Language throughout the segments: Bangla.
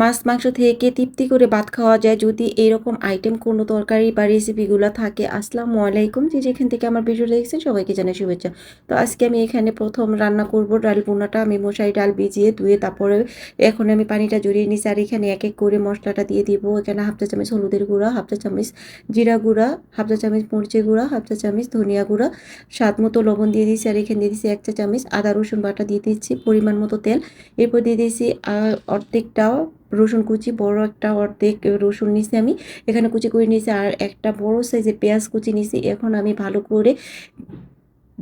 মাছ, মাংস থেকে তৃপ্তি করে ভাত খাওয়া যায়। যদি এরকম আইটেম কোনো তরকারি বা রেসিপিগুলো থাকে, আসসালামু আলাইকুম যে যেখান থেকে আমার ভিডিও দেখছেন, সবাইকে জানাই শুভেচ্ছা। তো আজকে আমি এখানে প্রথম রান্না করব ডাল বোনাটা আমি মশারি ডাল ভিজিয়ে ধুয়ে তারপরে এখন আমি পানিটা জড়িয়ে নিছি আর এখানে এক এক করে মশলাটা দিয়ে দিব। এখানে হাফ চা চামচ হলুদের গুঁড়া, হাফ চা চামচ জিরা গুঁড়া, হাফ চা চামচ মরিচের গুঁড়া, হাফ চা চামচ ধনিয়া গুঁড়া, স্বাদ মতো লবণ দিয়ে দিয়েছি আর এখানে দিয়ে দিচ্ছি এক চা চামচ আদা রসুন বাটা দিয়ে দিচ্ছি পরিমাণ মতো তেল। এরপর দিয়ে দিয়েছি অর্ধেকটাও রসুন কুচি, বড় একটা অর্ধেক রসুন নিছি আমি। এখানে কুচি করে নিয়েছি আর একটা বড় সাইজের পেঁয়াজ কুচি নিছি। এখন আমি ভালো করে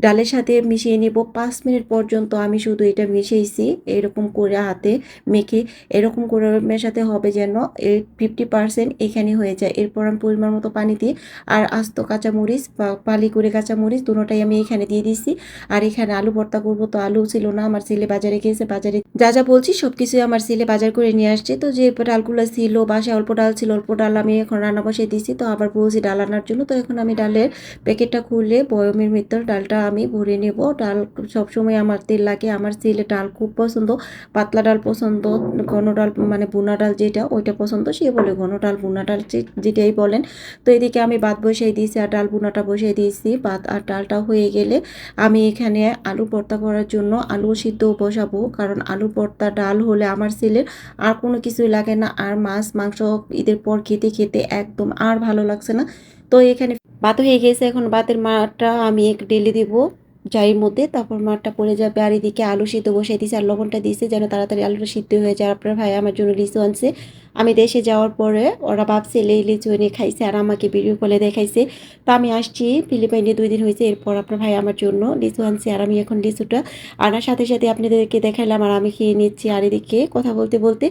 ডালের সাথে মিশিয়ে নেব। পাঁচ মিনিট পর্যন্ত আমি শুধু এটা মিশিয়েছি। এরকম করে হাতে মেখে এরকম করে মেশাতে হবে যেন এই ফিফটি পার্সেন্ট এখানে হয়ে যায়। এরপর আমি পরিমাণ মতো পানি দিয়ে আর আস্ত কাঁচামরিচ বা পালি করে কাঁচামরিচ দুটোটাই আমি এখানে দিয়ে দিচ্ছি আর এখানে আলু ভর্তা করব তো আলু ছিল না, আমার ছেলে বাজারে গিয়েছে, বাজারে যা যা বলছি সব কিছুই আমার ছেলে বাজার করে নিয়ে আসছে। তো যে ডালগুলো ছিল বাসায় অল্প ডাল ছিল, অল্প ডাল আমি এখন রান্না বসিয়ে দিয়েছি। তো আবার বলছি ডাল আনার জন্য। তো এখন আমি ডালের প্যাকেটটা খুলে বয়মের ভিতর ডালটা আমি ভরে নেব। ডাল সবসময় আমার তেল লাগে। আমার ছেলে ডাল খুব পছন্দ। পাতলা ডাল পছন্দ, ঘন ডাল মানে বুনা ডাল যেটা, ওইটা পছন্দ। সে বলে ঘন ডাল বুনা ডাল যেটাই বলেন। তো এদিকে আমি ভাত বসিয়ে দিয়েছি আর ডাল বুনাটা বসিয়ে দিয়েছি। ভাত আর ডালটা হয়ে গেলে আমি এখানে আলু ভর্তা করার জন্য আলু সিদ্ধ বসাবো। কারণ আলু ভর্তা ডাল হলে আমার ছেলের আর কোনো কিছুই লাগে না। আর মাছ, মাংস ঈদের পর খেতে খেতে একদম আর ভালো লাগছে না। তো এখানে ভাত হয়ে গেছে, এখন ভাতের মাঠটা আমি এক ডেলি দিব যাইয়ের মধ্যে, তারপর মাঠটা পড়ে যাবে আর এদিকে আলু সিদ্ধ বসিয়ে দিয়েছি আর লবণটা দিয়েছি যেন তাড়াতাড়ি আলুটা সিদ্ধ হয়ে যায়। আপনার ভাই আমার জন্য লিচু আনছে। আমি দেশে যাওয়ার পরে ওরা ভাবছে এই লিচু এনে খাইছে আর আমাকে ভিডিও কলে দেখাইছে। তো আমি আসছি, ফিলিপাইনে দুই দিন হয়েছে। এরপর আপনার ভাই আমার জন্য লিচু আনছে আর আমি এখন লিচুটা আনার সাথে সাথে আপনাদেরকে দেখাইলাম আর আমি খেয়ে নিচ্ছি। আর এদিকে কথা বলতে বলতে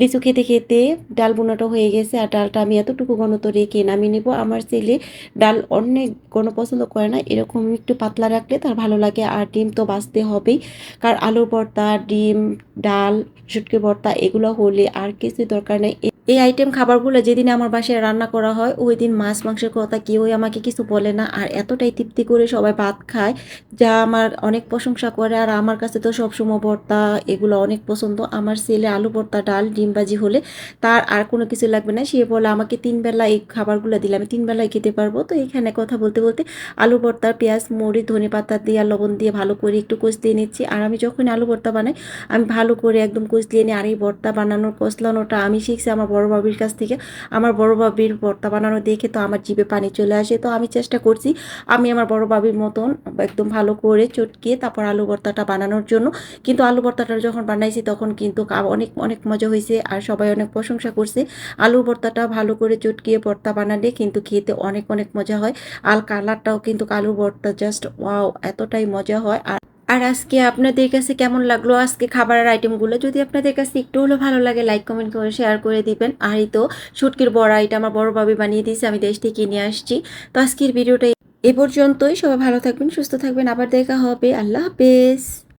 লিচু খেতে খেতে ডাল বোনাটা হয়ে গেছে আর ডালটা আমি এতটুকু ঘনত্ব রেখে নামিয়ে নেব। আমার ছেলে ডাল অনেক কোনো পছন্দ করে না, এরকম একটু পাতলা রাখলে তার ভালো লাগে। আর ডিম তো বাঁচতে হবেই, কারণ আলুর ভর্তা, ডিম ডাল, শুটকি ভর্তা এগুলো হলে আর কিছু দরকার নেই। এই আইটেম খাবারগুলো যেদিন আমার বাসায় রান্না করা হয় ওই দিন মাছ, মাংসের কথা কেউই আমাকে কিছু বলে না। আর এতটাই তৃপ্তি করে সবাই ভাত খায়, যা আমার অনেক প্রশংসা করে। আর আমার কাছে তো সবসময় ভর্তা এগুলো অনেক পছন্দ। আমার ছেলে আলু ভর্তা, ডাল, ডিম ভাজি হলে তার আর কোনো কিছু লাগবে না। সে বলে, আমাকে তিন বেলা এই খাবারগুলো দিলে আমি তিন বেলায় খেতে পারব। তো এখানে কথা বলতে বলতে আলু ভর্তা, পেঁয়াজ, মরিচ, ধনে পাতা দিয়ে, লবণ দিয়ে ভালো করে একটু কষলিয়ে নিচ্ছি। আর আমি যখন আলু ভর্তা বানাই, আমি ভালো করে একদম কষলিয়ে নিয়ে আর এই ভর্তা বানানোর কষলানোটা আমি শিখছি আমার বড় বাবির কাছ থেকে। আমার বড় বাবির ভর্তা বানানো দেখে তো আমার জিভে পানি চলে আসে। তো আমি চেষ্টা করছি আমি আমার বড় বাবির মতন একদম ভালো করে চটকিয়ে তারপর আলু ভর্তাটা বানানোর জন্য। কিন্তু আলু ভর্তাটা যখন বানাইছি তখন কিন্তু অনেক অনেক মজা হয়েছে আর সবাই অনেক প্রশংসা করছে। আলু ভর্তাটা ভালো করে চটকিয়ে ভর্তা বানালে কিন্তু খেতে অনেক অনেক মজা হয়। আর কালারটাও কিন্তু আলু ভর্তা জাস্ট ওয়াও এতটাই মজা হয়। আর আর আজকে আপনাদের কাছে কেমন লাগল আজকে খাবারের আইটেমগুলো যদি আপনাদের কাছে একটু হলেও ভালো লাগে লাইক কমেন্ট করে শেয়ার করে দিবেন। আর এই তো শুটকির বড়া এটা আমার বড় ভাবে বানিয়ে দিয়েছে, আমি দেশ থেকে নিয়ে আসছি। তো আজকের ভিডিওটা এ পর্যন্তই। সবাই ভালো থাকবেন, সুস্থ থাকবেন। আবার দেখা হবে। আল্লাহ হাফেজ।